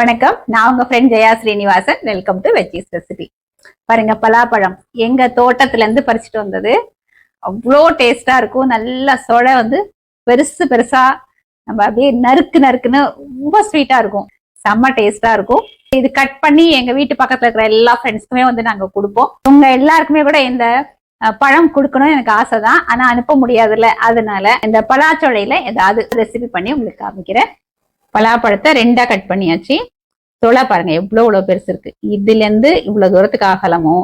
வணக்கம். நான் உங்க friend Jaya Srinivasan. Welcome to veggies recipe பாருங்க பலாப்பழம். எங்க தோட்டத்துல இருந்து பறிச்சுட்டு வந்தது. அவ்வளோ டேஸ்டா இருக்கும். நல்ல சொழ வந்து பெருசு பெருசா நம்ம அப்படியே நறுக்கு நறுக்குன்னு ரொம்ப ஸ்வீட்டா இருக்கும். செம்ம டேஸ்டா இருக்கும். இது கட் பண்ணி எங்க வீட்டு பக்கத்துல இருக்கிற எல்லா ஃப்ரெண்ட்ஸ்க்குமே வந்து நாங்க கொடுப்போம். உங்க எல்லாருக்குமே கூட இந்த பழம் கொடுக்கணும்னு எனக்கு ஆசை தான் ஆனா அனுப்ப முடியாதுல்ல. அதனால இந்த பலாச்சொலையில ஏதாவது ரெசிபி பண்ணி உங்களுக்கு காமிக்கிறேன். பலாப்பழத்தை ரெண்டா கட் பண்ணியாச்சு. தொலை பாருங்க எவ்வளோ இவ்வளோ பெருசு இருக்கு. இதுல இருந்து தூரத்துக்கு ஆகலமோ?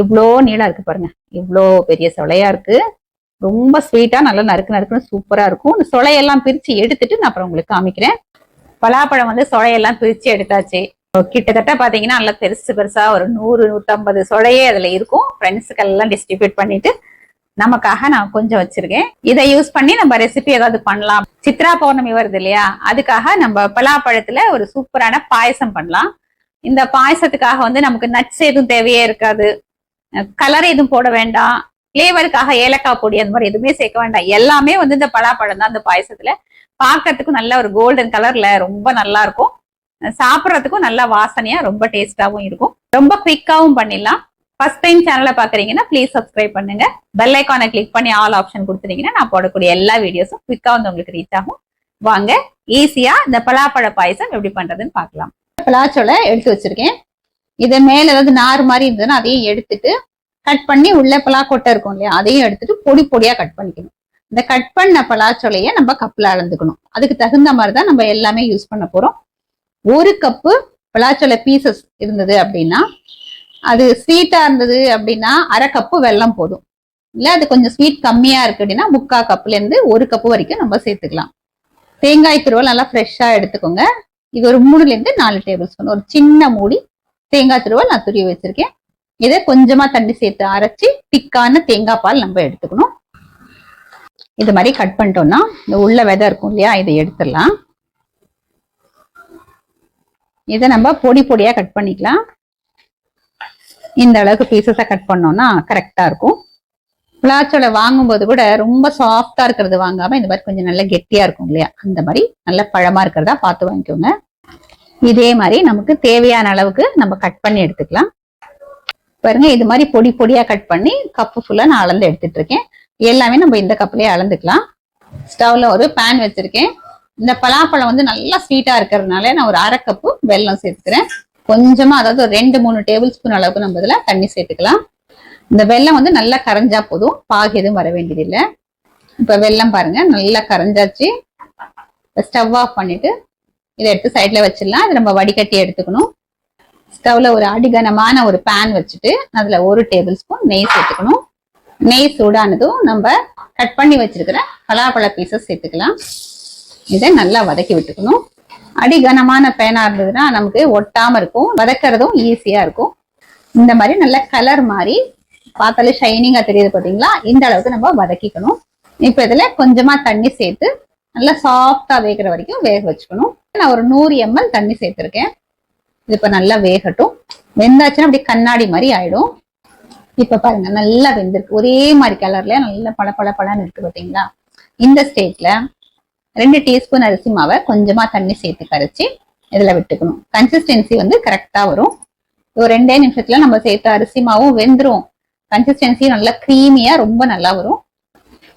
இவ்வளோ நீளம் இருக்கு பாருங்க. இவ்வளோ பெரிய சொலையா இருக்கு. ரொம்ப ஸ்வீட்டா நல்லா நறுக்கு நறுக்குன்னு சூப்பரா இருக்கும். இந்த சொலையெல்லாம் பிரிச்சு எடுத்துட்டு நான் அப்புறம் உங்களுக்கு காமிக்கிறேன். பலாப்பழம் வந்து சொலையெல்லாம் பிரிச்சு எடுத்தாச்சு. கிட்டத்தட்ட பாத்தீங்கன்னா நல்லா பெருசு பெருசா ஒரு நூறு நூத்தம்பது சொலையே அதுல இருக்கும். ஃப்ரெண்ட்ஸுக்கெல்லாம் டிஸ்ட்ரிபியூட் பண்ணிட்டு நமக்காக நான் கொஞ்சம் வச்சிருக்கேன். இதை யூஸ் பண்ணி நம்ம ரெசிபி ஏதாவது பண்ணலாம். சித்ரா பௌர்ணமி வருது இல்லையா? அதுக்காக நம்ம பலாப்பழத்துல ஒரு சூப்பரான பாயசம் பண்ணலாம். இந்த பாயசத்துக்காக வந்து நமக்கு நட்ஸ் எதுவும் தேவையே இருக்காது. கலர் எதுவும் போட வேண்டாம். ஃப்ளேவருக்காக ஏலக்காய் பொடி அந்த மாதிரி எதுவுமே சேர்க்க வேண்டாம். எல்லாமே வந்து இந்த பலாப்பழம் தான் அந்த பாயசத்துல. பார்க்கறதுக்கும் நல்ல ஒரு கோல்டன் கலர்ல ரொம்ப நல்லா இருக்கும். சாப்பிட்றதுக்கும் நல்லா வாசனையா ரொம்ப டேஸ்டாவும் இருக்கும். ரொம்ப குவிக்காவும் பண்ணிடலாம். ஃபர்ஸ்ட் டைம் சேனலை பாக்குறீங்கன்னா ப்ளீஸ் சப்ஸ்கிரைப் பண்ணுங்க. பெல் ஐக்கானை கிளிக் பண்ணி ஆல் ஆப்ஷன் கொடுத்துட்டீங்கன்னா நான் போடக்கூடிய எல்லா வீடியோஸும் குவிக்கா வந்து உங்களுக்கு ரீச் ஆகும். வாங்க ஈஸியா இந்த பலாப்பழ பாயசம் எப்படி பண்றதுன்னு பார்க்கலாம். பலாச்சோலை எடுத்து வச்சிருக்கேன். இது மேல ஏதாவது நார் மாதிரி இருந்ததுன்னா அதையும் எடுத்துட்டு கட் பண்ணி உள்ள பலாக்கொட்டை இருக்கும் இல்லையா அதையும் எடுத்துட்டு பொடி பொடியா கட் பண்ணிக்கணும். இந்த கட் பண்ண பலாச்சோலையை நம்ம கப்ல அளந்துக்கணும். அதுக்கு தகுந்த மாதிரி தான் நம்ம எல்லாமே யூஸ் பண்ண போறோம். ஒரு கப்பு பலாச்சோலை பீசஸ் இருந்தது அப்படின்னா அது ஸ்வீட்டா இருந்தது அப்படின்னா அரை கப்பு வெல்லம் போதும். இல்ல அது கொஞ்சம் ஸ்வீட் கம்மியா இருக்கு அப்படின்னா முக்கா கப்புல இருந்து ஒரு கப்பு வரைக்கும் நம்ம சேர்த்துக்கலாம். தேங்காய் துருவல் நல்லா ஃப்ரெஷ்ஷா எடுத்துக்கோங்க. இது ஒரு மூணுல இருந்து நாலு டேபிள் ஸ்பூன் ஒரு சின்ன மூடி தேங்காய் துருவல் நான் துருவி வச்சிருக்கேன். இதை கொஞ்சமா தண்ணி சேர்த்து அரைச்சி திக்கான தேங்காய் பால் நம்ம எடுத்துக்கணும். இது மாதிரி கட் பண்ணிட்டோம்னா இந்த உள்ள விதை இருக்கும் இல்லையா இதை எடுத்துடலாம். இதை நம்ம பொடி பொடியா கட் பண்ணிக்கலாம். இந்த அளவுக்கு பீசஸை கட் பண்ணோம்னா கரெக்டாக இருக்கும். புலாச்சோலை வாங்கும்போது கூட ரொம்ப சாஃப்டா இருக்கிறது வாங்காம இந்த மாதிரி கொஞ்சம் நல்ல கெட்டியா இருக்கும் இல்லையா? அந்த மாதிரி நல்ல பழமா இருக்கிறதா பார்த்து வாங்கிக்கோங்க. இதே மாதிரி நமக்கு தேவையான அளவுக்கு நம்ம கட் பண்ணி எடுத்துக்கலாம். பாருங்க இது மாதிரி பொடி பொடியா கட் பண்ணி கப்பு ஃபுல்லா நான் அளந்து எடுத்துட்டு இருக்கேன். எல்லாமே நம்ம இந்த கப்லயே அளந்துக்கலாம். ஸ்டவ்ல ஒரு பேன் வச்சிருக்கேன். இந்த பலாப்பழம் வந்து நல்லா ஸ்வீட்டா இருக்கிறதுனால நான் ஒரு அரை கப்பு வெல்லம் சேர்த்துக்கிறேன். கொஞ்சமா அதாவது ஒரு ரெண்டு மூணு டேபிள் ஸ்பூன் அளவுக்கு நம்ம இதுல தண்ணி சேர்த்துக்கலாம். இந்த வெல்லம் வந்து நல்லா கரைஞ்சா போதும். பாகு எதுவும் வர வேண்டியதில்லை. இப்ப வெல்லம் பாருங்க நல்லா கரைஞ்சாச்சு. ஸ்டவ் ஆஃப் பண்ணிட்டு இதை எடுத்து சைட்ல வச்சிடலாம். இது நம்ம வடிகட்டி எடுத்துக்கணும். ஸ்டவ்ல ஒரு அடிகனமான ஒரு பேன் வச்சுட்டு அதுல ஒரு டேபிள் ஸ்பூன் நெய் சேர்த்துக்கணும். நெய் சூடானதும் நம்ம கட் பண்ணி வச்சிருக்கிற பலாப்பழ பீசஸ் சேர்த்துக்கலாம். இதை நல்லா வதக்கி விட்டுக்கணும். அடிகனமான பேனா இருந்ததுன்னா நமக்கு ஒட்டாம இருக்கும். வதக்கிறதும் ஈஸியா இருக்கும். இந்த மாதிரி நல்ல கலர் மாதிரி பார்த்தாலே ஷைனிங்கா தெரியுது பாத்தீங்களா இந்த அளவுக்கு நம்ம வதக்கிக்கணும். இப்ப இதுல கொஞ்சமா தண்ணி சேர்த்து நல்லா சாஃப்டா வேகிற வரைக்கும் வேக வச்சுக்கணும். நான் ஒரு நூறு எம்எல் தண்ணி சேர்த்துருக்கேன். இது இப்ப நல்லா வேகட்டும். வெந்தாச்சுன்னா அப்படி கண்ணாடி மாதிரி ஆயிடும். இப்ப பாருங்க நல்லா வெந்திருக்கு. ஒரே மாதிரி கலர்ல நல்லா பள பள பழன்னு இருக்கு பாத்தீங்களா இந்த ஸ்டேட்ல ரெண்டு டீஸ்பூன் அரிசி மாவை கொஞ்சமா தண்ணி சேர்த்து கரைச்சி இதுல விட்டுக்கணும். கன்சிஸ்டன்சி வந்து கரெக்டா வரும். ஒரு ரெண்டே நிமிஷத்துல நம்ம சேர்த்த அரிசி மாவும் வெந்துரும். கன்சிஸ்டன்சி நல்லா க்ரீமியா ரொம்ப நல்லா வரும்.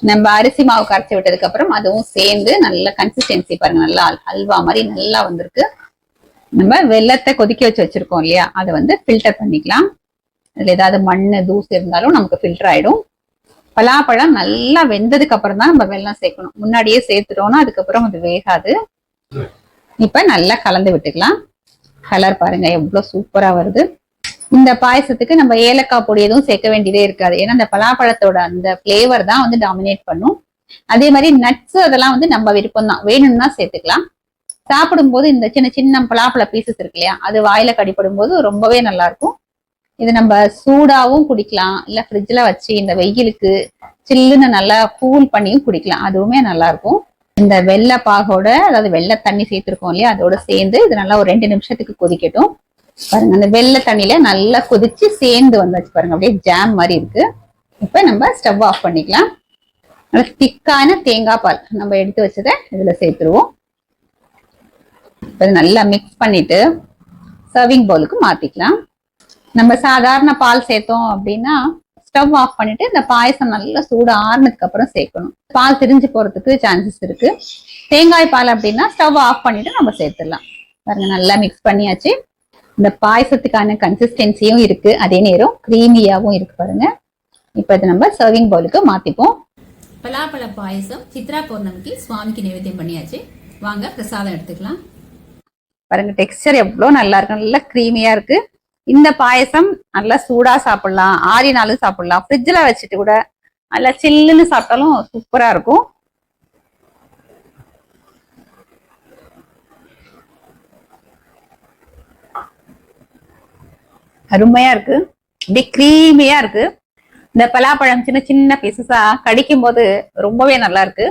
நம்ம அரிசி மாவு கரைச்சி விட்டதுக்கு அப்புறம் அதுவும் சேர்ந்து நல்ல கன்சிஸ்டன்சி பாருங்க. நல்லா ஹல்வா மாதிரி நல்லா வந்திருக்கு. நம்ம வெள்ளத்தை கொதிக்க வச்சு வச்சிருக்கோம் இல்லையா? அதை வந்து ஃபில்டர் பண்ணிக்கலாம். அதுல ஏதாவது மண் தூசு இருந்தாலும் நமக்கு ஃபில்டர் ஆயிடும். பலாப்பழம் நல்லா வெந்ததுக்கு அப்புறம் தான் நம்ம வெள்ளம் சேர்க்கணும். முன்னாடியே சேர்த்துட்டோம்னா அதுக்கப்புறம் அது வேகாது. இப்ப நல்லா கலந்து விட்டுக்கலாம். கலர் பாருங்க எவ்வளவு சூப்பரா வருது. இந்த பாயசத்துக்கு நம்ம ஏலக்காய் பொடி எதுவும் சேர்க்க வேண்டியதே இருக்காது. ஏன்னா அந்த பலாப்பழத்தோட அந்த ஃப்ளேவர் தான் வந்து டாமினேட் பண்ணும். அதே மாதிரி நட்ஸ் அதெல்லாம் வந்து நம்ம விருப்பம் தான். வேணும்னா சேர்த்துக்கலாம். சாப்பிடும்போது இந்த சின்ன சின்ன பலாப்பழ பீசஸ் இருக்கு இல்லையா அது வாயில கடிப்படும் போது ரொம்பவே நல்லா இருக்கும். இது நம்ம சூடாவும் குடிக்கலாம். இல்ல ஃப்ரிட்ஜ்ல வச்சு இந்த வெயிலுக்கு சில்லுன்னு நல்லா கூல் பண்ணியும் குடிக்கலாம். அதுவுமே நல்லா இருக்கும் இந்த வெள்ளை பாகோட அதாவது வெள்ளை தண்ணி சேர்த்துருக்கோம் இல்லையா அதோட சேர்ந்து இது நல்லா ஒரு ரெண்டு நிமிஷத்துக்கு கொதிக்கட்டும். பாருங்க அந்த வெள்ளை தண்ணியில நல்லா கொதிச்சு சேர்ந்து வந்தாச்சு பாருங்க. அப்படியே ஜாம் மாதிரி இருக்கு. இப்ப நம்ம ஸ்டவ் ஆஃப் பண்ணிக்கலாம். நல்லா திக்கான தேங்காய் பால் நம்ம எடுத்து வச்சதை இதுல சேர்த்துருவோம். இப்போ நல்லா மிக்ஸ் பண்ணிட்டு சர்விங் பவுலுக்கு மாத்திக்கலாம். நம்ம சாதாரண பால் சேர்த்தோம் அப்படின்னா ஸ்டவ் ஆஃப் பண்ணிட்டு இந்த பாயசம் நல்லா சூடு ஆறுனதுக்கு அப்புறம் சேர்க்கணும். பால் திரிஞ்சு போறதுக்கு சான்சஸ் இருக்கு. தேங்காய் பால் அப்படின்னா ஸ்டவ் ஆஃப் பண்ணிட்டு நம்ம சேர்த்துடலாம். பாருங்க நல்லா மிக்ஸ் பண்ணியாச்சு. இந்த பாயசத்துக்கான கன்சிஸ்டன்சியும் இருக்கு. அதே நேரம் கிரீமியாவும் இருக்கு பாருங்க. இப்போ இதை நம்ம சர்விங் பவுலுக்கு மாத்திப்போம். பலாப்பழ பாயசம் சித்ரா பௌர்ணமிக்கு சுவாமிக்கு நைவேத்தியம் பண்ணியாச்சு. வாங்க பிரசாதம் எடுத்துக்கலாம். பாருங்க டெக்ஸ்டர் எவ்வளோ நல்லா இருக்கு. நல்லா க்ரீமியா இருக்கு. இந்த பாயசம் நல்லா சூடா சாப்பிடலாம். ஆறினாலும் சாப்பிடலாம். ஃப்ரிட்ஜில் வச்சுட்டு கூட நல்லா சில்லுன்னு சாப்பிட்டாலும் சூப்பரா இருக்கும். அருமையா இருக்கு. அப்படி கிரீமியா இருக்கு. இந்த பலாப்பழம் சின்ன சின்ன பீசஸா கடிக்கும் போது ரொம்பவே நல்லா இருக்கு.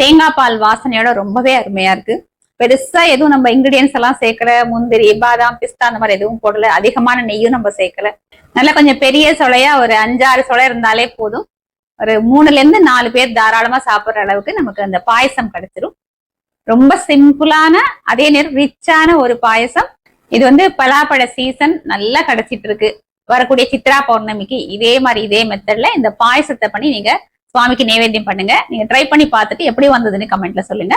தேங்காய் பால் வாசனையோட ரொம்பவே அருமையா இருக்கு. பெருசா எதுவும் நம்ம இன்கிரீடியன்ஸ் எல்லாம் சேர்க்கல. முந்திரி பாதாம் பிஸ்தா அந்த மாதிரி எதுவும் போடல. அதிகமான நெய்யும் நம்ம சேர்க்கல. நல்லா கொஞ்சம் பெரிய சொலையா ஒரு அஞ்சாறு சொலை இருந்தாலே போதும். ஒரு மூணுல இருந்து நாலு பேர் தாராளமா சாப்பிடுற அளவுக்கு நமக்கு அந்த பாயசம் கிடைச்சிரும். ரொம்ப சிம்பிளான அதே நேரம் ரிச்சான ஒரு பாயசம். இது வந்து பலாப்பழ சீசன் நல்லா கிடைச்சிட்டு இருக்கு. வரக்கூடிய சித்ரா பௌர்ணமிக்கு இதே மாதிரி இதே மெத்தட்ல இந்த பாயசத்தை பண்ணி நீங்க சுவாமிக்கு நைவேத்தியம் பண்ணுங்க. நீங்க ட்ரை பண்ணி பார்த்துட்டு எப்படி வந்ததுன்னு கமெண்ட்ல சொல்லுங்க.